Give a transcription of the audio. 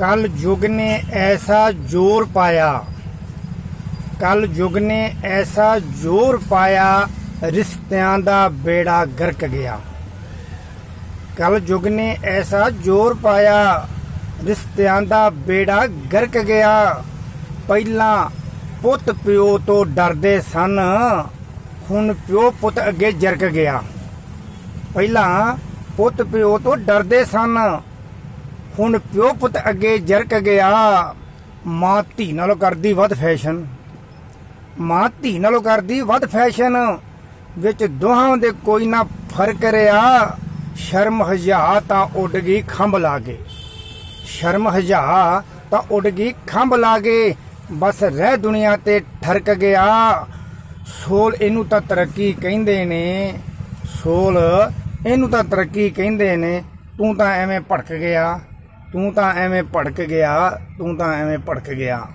ਕਲ ਯੁਗ ਨੇ ਐਸਾ ਜ਼ੋਰ ਪਾਇਆ ਕਲ ਯੁਗ ਨੇ ਐਸਾ ਜ਼ੋਰ ਪਾਇਆ ਰਿਸ਼ਤਿਆਂ ਦਾ ਬੇੜਾ ਗਰਕ ਗਿਆ ਕਲ ਯੁਗ ਨੇ ਐਸਾ ਜ਼ੋਰ ਪਾਇਆ ਰਿਸ਼ਤਿਆਂ ਦਾ ਬੇੜਾ ਗਰਕ ਗਿਆ ਪਹਿਲਾਂ ਪੁੱਤ ਪਿਓ ਤੋਂ ਡਰਦੇ ਸਨ ਹੁਣ ਪਿਓ ਪੁੱਤ ਅੱਗੇ ਜਰਕ ਗਿਆ ਪਹਿਲਾਂ ਪੁੱਤ ਪਿਓ ਤੋਂ ਡਰਦੇ ਸਨ ਹੁਣ ਪਿਓ ਪੁੱਤ ਅੱਗੇ ਜਰਕ ਗਿਆ ਮਾਂ ਧੀ ਨਾਲੋਂ ਕਰਦੀ ਵੱਧ ਫੈਸ਼ਨ ਮਾਂ ਧੀ ਨਾਲੋਂ ਕਰਦੀ ਵੱਧ ਫੈਸ਼ਨ ਵਿੱਚ ਦੋਹਾਂ ਦੇ ਕੋਈ ਨਾ ਫ਼ਰਕ ਰਿਹਾ। ਸ਼ਰਮ ਹਜਾ ਤਾਂ ਉੱਡ ਗਈ ਖੰਭ ਲਾ ਕੇ। ਸ਼ਰਮ ਹਜਾ ਤਾਂ ਉੱਡ ਗਈ ਖੰਭ ਲਾ ਕੇ। ਬਸ ਰਹਿ ਦੁਨੀਆ ਤੇ ਠਰਕ ਗਿਆ। ਸੋਲ ਇਹਨੂੰ ਤਾਂ ਤਰੱਕੀ ਕਹਿੰਦੇ ਨੇ। ਸੋਲ ਇਹਨੂੰ ਤਾਂ ਤਰੱਕੀ ਕਹਿੰਦੇ ਨੇ। ਤੂੰ ਤਾਂ ਐਵੇਂ ਭੜਕ ਗਿਆ। ਤੂੰ ਤਾਂ ਐਵੇਂ ਭੜਕ ਗਿਆ ਤੂੰ ਤਾਂ ਐਵੇਂ ਭੜਕ ਗਿਆ।